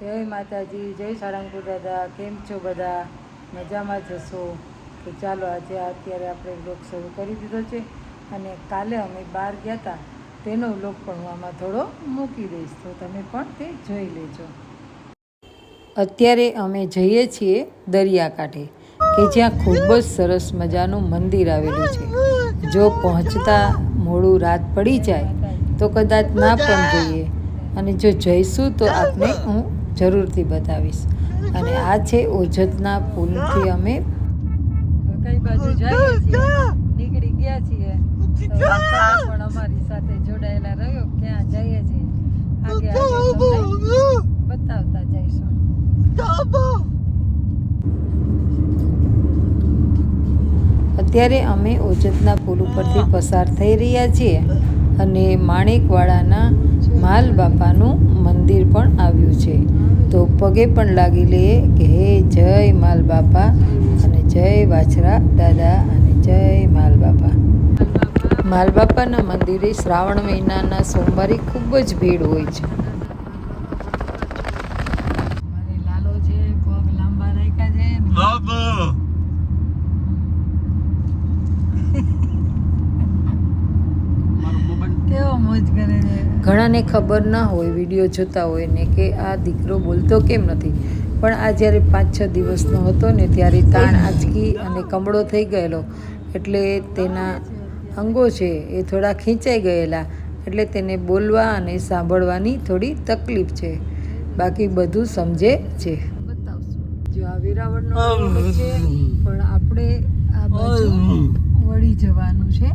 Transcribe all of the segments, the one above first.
જય માતાજી, જય સાળંગપુર દાદા, કેમ છો બધા? મજામાં જશો તો ચાલો આજે અત્યારે આપણે વ્લોગ શરૂ કરી દીધો છે અને કાલે અમે બહાર ગયા હતા તેનો વ્લોગ પણ હું આમાં થોડો મૂકી દઈશ, તો તમે પણ તે જોઈ લેજો. અત્યારે અમે જઈએ છીએ દરિયાકાંઠે, કે જ્યાં ખૂબ જ સરસ મજાનું મંદિર આવેલું છે. જો પહોંચતા મોડું રાત પડી જાય, તો કદાચ ના પણ જઈએ. અને જો જઈશું તો આપને હું જરૂરથી બતાવીશ. અને આ છે ઓજતના પુલથી અમે કઈ બાજુ જઈએ છીએ? નીકળી ગયા છીએ. તો પણ અમારી સાથે જોડાયેલા રહ્યો. ક્યાં જઈએ છીએ? આગે આગે બતાવતા જઈશું. અત્યારે અમે ઓજતના પુલ ઉપરથી પસાર થઈ રહ્યા છીએ અને માણેકવાડાના માલ બાપાનું મંદિર પણ આવ્યું છે. તો પગે પણ લાગી લઈએ કે હે જય માલ બાપા અને જય વાછરા દાદા અને જય માલ બાપા માલ બાપાના મંદિરે શ્રાવણ મહિનાના સોમવારે ખૂબ જ ભીડ હોય છે. લાલો છે પગ લાંબા રાખ્યા છે બાબુ કેવો મોજ કરે છે ઘણાને ખબર ના હોય વીડિયો જોતા હોય ને કે આ દીકરો બોલતો કેમ નથી. પણ આ જ્યારે પાંચ છ દિવસનો હતો ને ત્યારે તાણ આંચકી અને કમળો થઈ ગયેલો. એટલે તેના અંગો છે એ થોડા ખીંચાઈ ગયેલા. એટલે તેને બોલવા અને સાંભળવાની થોડી તકલીફ છે. બાકી બધું સમજે છે. જો આ વેરાવળનો છે પણ આપણે આ બાજુ વળી જવાનું છે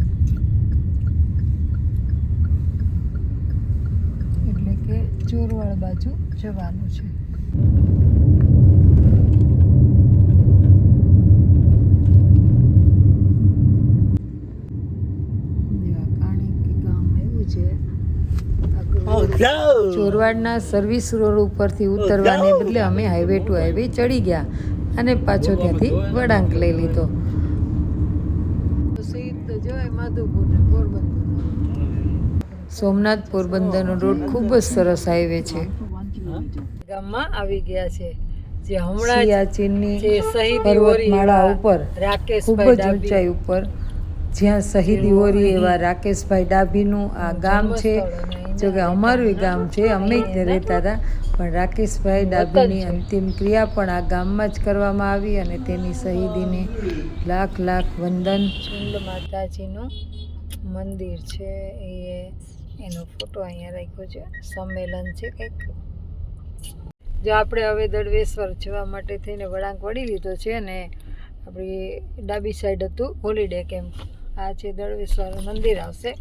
એટલે કે ચોરવાડ બાજુ જવાનું છે. આગળ ચોરવાડના સર્વિસ રોડ ઉપરથી ઉતરવાને બદલે અમે હાઈવે ટુ હાઈવે ચડી ગયા અને પાછો ત્યાંથી વળાંક લઈ લીધો. સોમનાથ પોરબંદરનો રોડ ખૂબ જ સરસ હાઈવે છે. ગામમાં આવી ગયા છે. જે હમણાં સિયાચીનની પર્વતમાળા ઉપર રાકેશભાઈ ખૂબ જ ઊંચાઈ ઉપર જ્યાં શહીદી ઓરી એવા રાકેશભાઈ ડાભીનું આ ગામ છે. જો કે અમારું ગામ છે અમે જ રહેતા હતા. પણ રાકેશભાઈ ડાભીની અંતિમ ક્રિયા પણ આ ગામમાં જ કરવામાં આવી અને તેની શહીદીને લાખ લાખ વંદન. માતાજીનું મંદિર છે. એ એનો ફોટો અહીંયા રાખ્યો છે. સંમેલન છે કંઈક. જો આપણે હવે દળવેશ્વર જવા માટે થઈને વળાંક વળી લીધો છે અને આપણી ડાબી સાઈડ હતું હોલીડે કેમ્પ. આ છે દળવેશ્વર મંદિર આવશે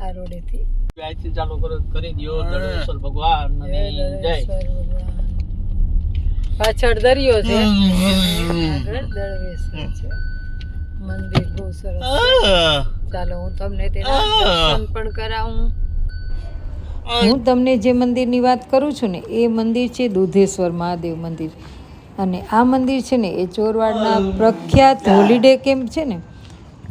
આ રોડેથી. આજથી ચાલુ કરી દો દળવેશ્વર ભગવાન જય પાછળ દરિયો છે. આગળ દળવેશ્વર છે. મંદિર બહુ સરસ ચાલો હું તમને તેના દર્શન પણ કરાવું. હું તમને જે મંદિરની વાત કરું છું ને એ મંદિર છે દુધેશ્વર મહાદેવ મંદિર. અને આ મંદિર છે ને એ ચોરવાડના પ્રખ્યાત હોલિડે કેમ્પ છે ને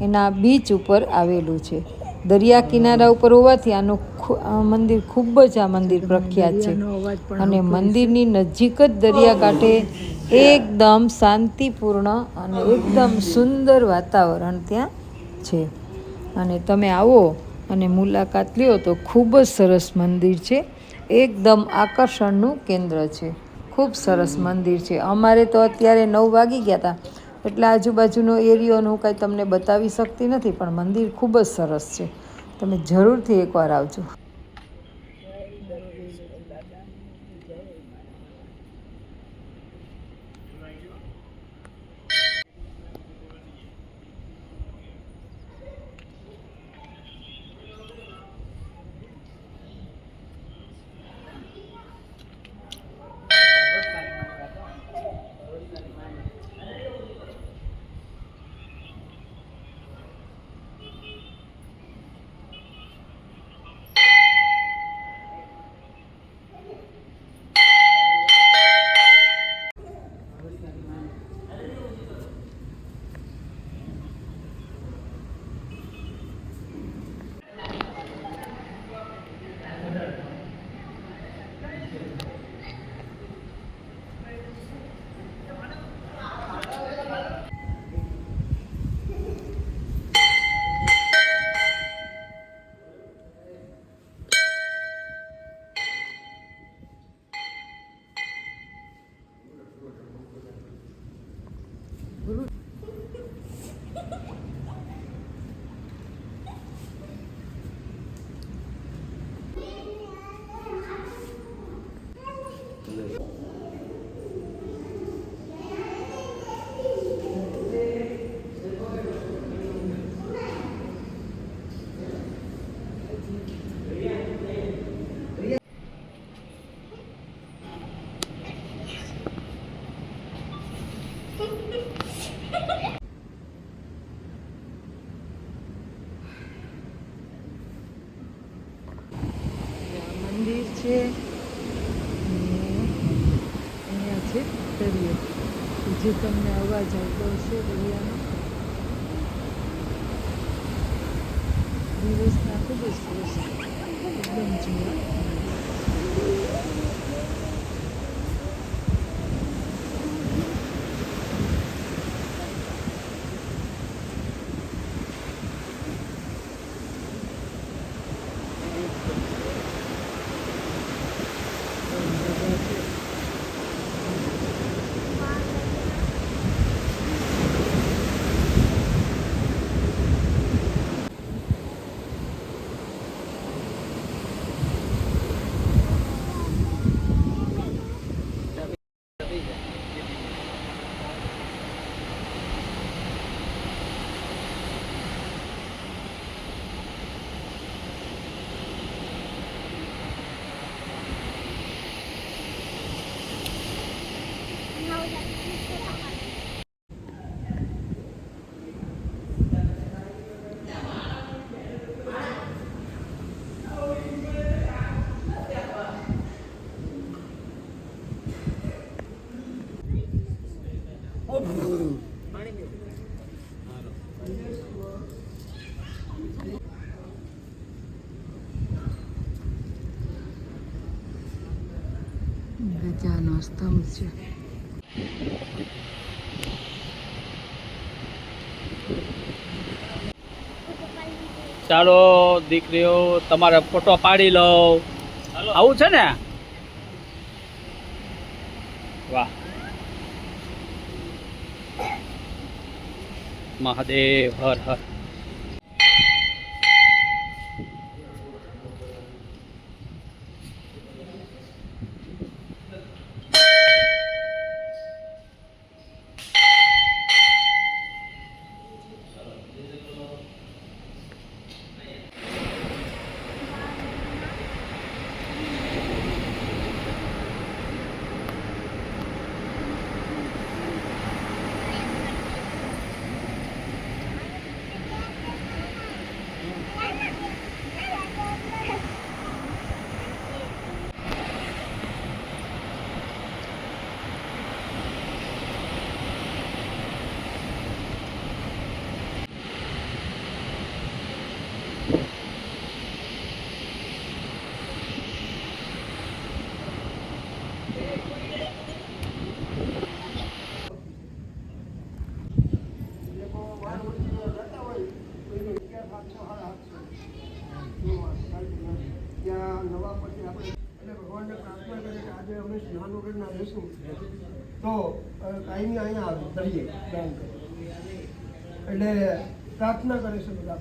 એના બીચ ઉપર આવેલું છે. દરિયા કિનારા ઉપર હોવાથી આનું મંદિર ખૂબ જ આ મંદિર પ્રખ્યાત છે. અને મંદિરની નજીક જ દરિયાકાંઠે એકદમ શાંતિપૂર્ણ અને એકદમ સુંદર વાતાવરણ ત્યાં છે. અને તમે આવો અને મુલાકાત લ્યો તો ખૂબ જ સરસ મંદિર છે. એકદમ આકર્ષણનું કેન્દ્ર છે. ખૂબ સરસ મંદિર છે. અમારે તો અત્યારે નવ વાગી ગયા હતા એટલે આજુબાજુનો એરિયોનું કાંઈ તમને બતાવી શકતી નથી પણ મંદિર ખૂબ જ સરસ છે. તમે જરૂરથી એકવાર આવજો. છે જે તમને અવાજ આવતો હશે દરિયાનો. દિવસના ખૂબ જ સરસ એકદમ જૂના ગજાનો સ્તંભ છે ચાલો દીકરીઓ તમારે ફોટો પાડી લો. આવું છે ને? વાહ. મહાદેવ હર હર ત્યાં નવા પછી આપણે એટલે ભગવાનને પ્રાર્થના કરીએ કે આજે અમે સ્નાનોગરના તો કાયમી અહીંયા આવે દાન એટલે પ્રાર્થના કરીશું બધા.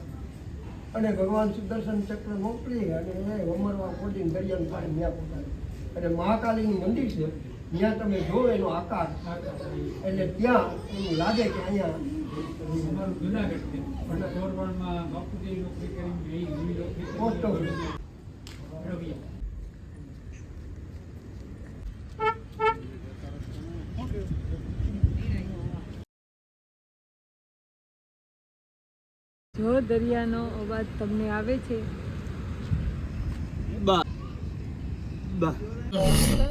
અને ભગવાન સુદર્શન ચક્ર મોકલી અને એ વમરવા ખોડીને દરિયાનું પાણી ત્યાં પહોંચાડે એટલે મહાકાલીનું મંદિર છે ત્યાં તમે જો એનો આકાર. એટલે ત્યાં એવું લાગે કે અહીંયા જુનાગઢ છે પણ ચોરવાડમાં બાપુજી નોકરી કરીને એ એવી નોકરી કરી પોસ્ટ ઓફિસ. રવિયા. જો દરિયાનો અવાજ તમને આવે છે? બા. બા.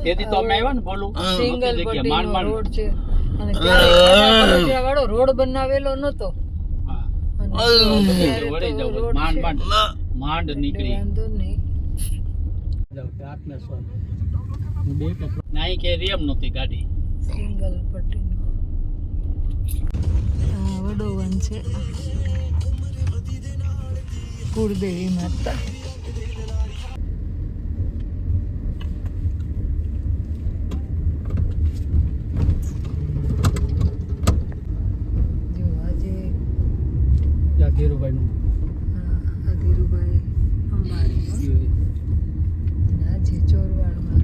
તેથી તો અમે આવ્યા ને બોલું સિંગલ જગ્યા. રોડ છે. અને ત્યારે વાળો રોડ બનાવેલો નતો માંડ માંડ માંડ નીકળી. વાંધો નહીં. નાઈ કે રેમ નહોતી ગાડી. સિંગલ પટ્ટીનો આ વડો વન છે. કુળદેવી માતા. ધીરુભાઈનું. ધીરુભાઈ અંબાણીનું જે ચોરવાડમાં.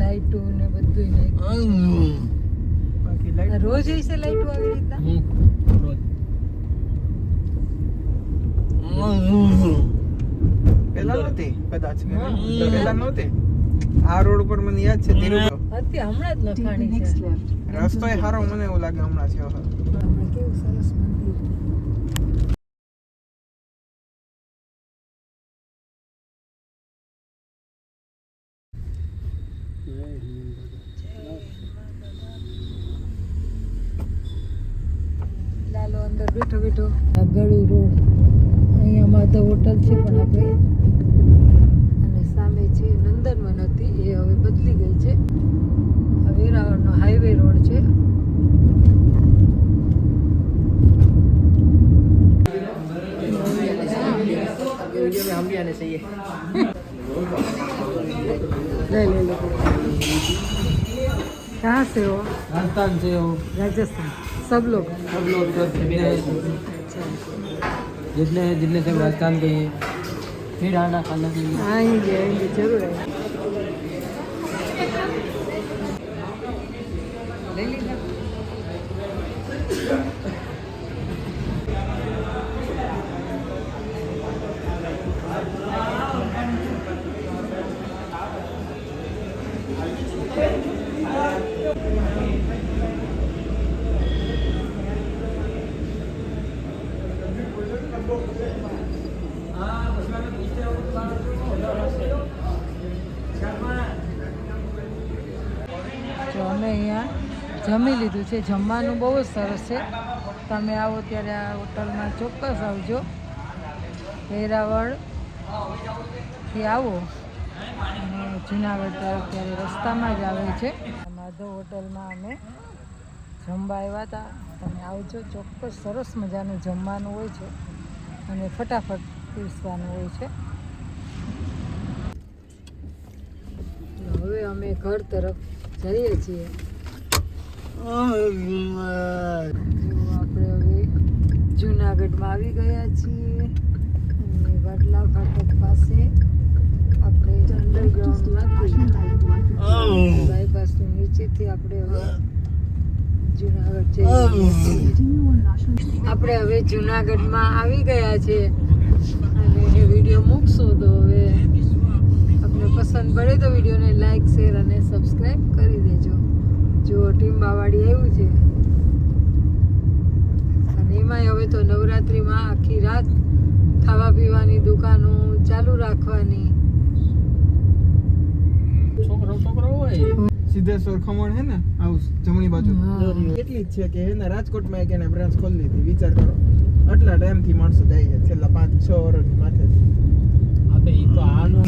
લાઈટો ને બધું બાકી રોજ આવી રીતના પેલા નહોતી કદાચ. પેલા નહોતી. આ રોડ ઉપર મને યાદ છે ધીરુભાઈ હતી હમણાં જ નખાણી છે. રસ્તો એ સારો મને એવું લાગે હમણાં છે કેવું સરસ મંદિર લાલો અંદર બેઠો બેઠો આ ગળું રોડ અહીંયા માધવ હોટલ છે પણ આપણે અને સામે છે નંદનવન હતી એ હવે બદલી ગઈ છે આ વેરાવળનો હાઈવે રોડ છે ले ले लो कहाँ से हो राजस्थान से हो राजस्थान सब लोग सब लोग सब जितने अच्छा जितने हैं जितने सब राजस्थान के हैं फिर आना खाना के लिए आएंगे आएंगे जरूर आएंगे જમી લીધું છે. જમવાનું બહુ જ સરસ છે. તમે આવો ત્યારે આ હોટલમાં ચોક્કસ આવજો. વેરાવળથી આવો. અને જુનાગઢ તરફ ત્યારે રસ્તામાં જ આવે છે. માધવ હોટલમાં અમે જમવા આવ્યા હતા. તમે આવજો. ચોક્કસ સરસ મજાનું જમવાનું હોય છે. અને ફટાફટ પીરસવાનું હોય છે. હવે અમે ઘર તરફ જઈએ છીએ. આપણે હવે જુનાગઢમાં આવી ગયા છીએ. અને વાટલા ફાટક પાસે આપણે અંડરગ્રાઉન્ડમાં બાયપાસની નીચેથી આપણે હવે જુનાગઢ જઈએ આપણે હવે જુનાગઢમાં આવી ગયા છે અને વીડિયો મૂકશું તો હવે. તમને પસંદ પડે તો વિડીયોને લાઈક, શેર અને સબસ્ક્રાઈબ કરી દેજો. જો ટીમ બાવાડી આવ્યું છે. અને એમાંય હવે તો નવરાત્રિમાં આખી રાત ખાવા પીવાની દુકાનો ચાલુ રાખવાની. છોકરો છોકરો હોય. સિદ્ધેશ્વર ખમણ હે ને હાઉસ જમણી બાજુ. એટલી જ છે કે હે ને રાજકોટમાં એક એને બ્રાન્ચ ખોલી લીધી વિચાર કરો આટલા ટાઈમથી માણસો જાય છે. છેલ્લા પાંચ છ વર્ષની માથેથી હા તો એ તો આનું.